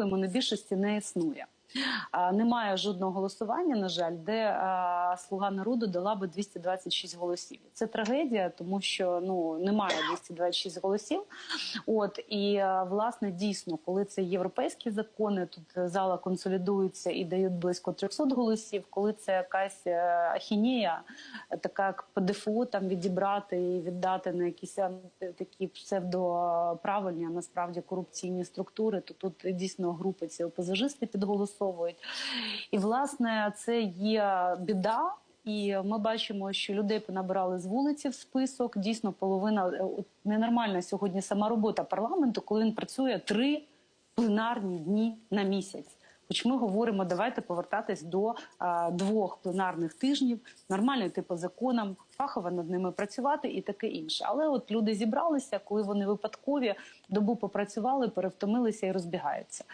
монобільшості не існує. Немає жодного голосування, на жаль, де слуга народу дала би 226 голосів. Це трагедія, тому що ну немає 226 голосів. От і власне дійсно, коли це європейські закони, тут зала консолідується і дають близько 300 голосів. Коли це якась е, ахінія, така як ПДФО там відібрати і віддати на якісь такі псевдоправильні, а насправді корупційні структури, то тут дійсно групи ці опозажисти ОПЗЖисти підголосовують. І власне це є біда. І ми бачимо, що людей понабирали з вулиці в список. Дійсно, половина е, ненормальна сьогодні сама робота парламенту, коли він працює три пленарні дні на місяць. Хоч ми говоримо, давайте повертатись до а, двох пленарних тижнів, нормально йти по законам, фахово над ними працювати і таке інше. Але от люди зібралися, коли вони випадкові добу попрацювали, перевтомилися і розбігаються.